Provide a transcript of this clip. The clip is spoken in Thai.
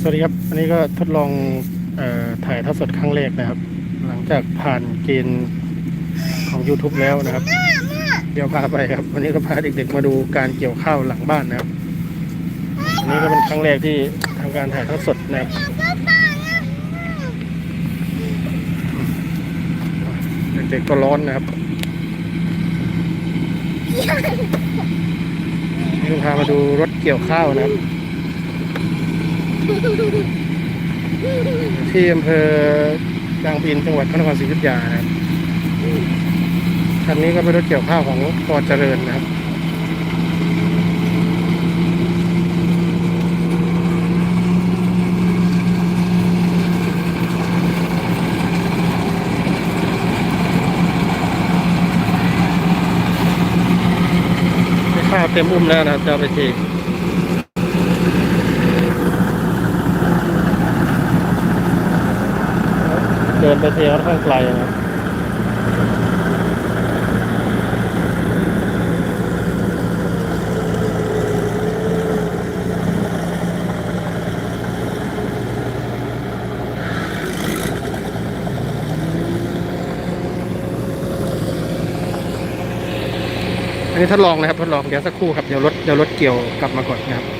สวัสดีครับอันนี้ก็ทดลองเออถ่ายทอดสดครั้งแรกนะครับ หลังจากผ่านเกณฑ์ของ YouTube แล้วนะครับ เดี๋ยวพาไปครับ วันนี้ก็พาเด็กๆมาดูการเกี่ยวข้าวหลังบ้านนะครับอันนี้ก็เป็นครั้งแรกที่ทำการถ่ายทอดสดนะครับเด็กๆก็ร้อนนะครับนี่ก็พามาดูรถเกี่ยวข้าวนะครับ ที่อำเภอบางปีนจังหวัดพระนครศรีอยุธยานะครับคันนี้ก็เป็นรถเกี่ยวข้าวของปอเจริญนะครับข้าวเต็มอุ้มแล้วนะครับจะเอาไปเทเดินไปเทค่อนข้างไกลนะครับอันนี้ทดลองนะครับทดลองเดี๋ยวสักครู่ครับเดี๋ยวรถเดี๋ยวรถเกี่ยวกลับมาก่อนนะครับ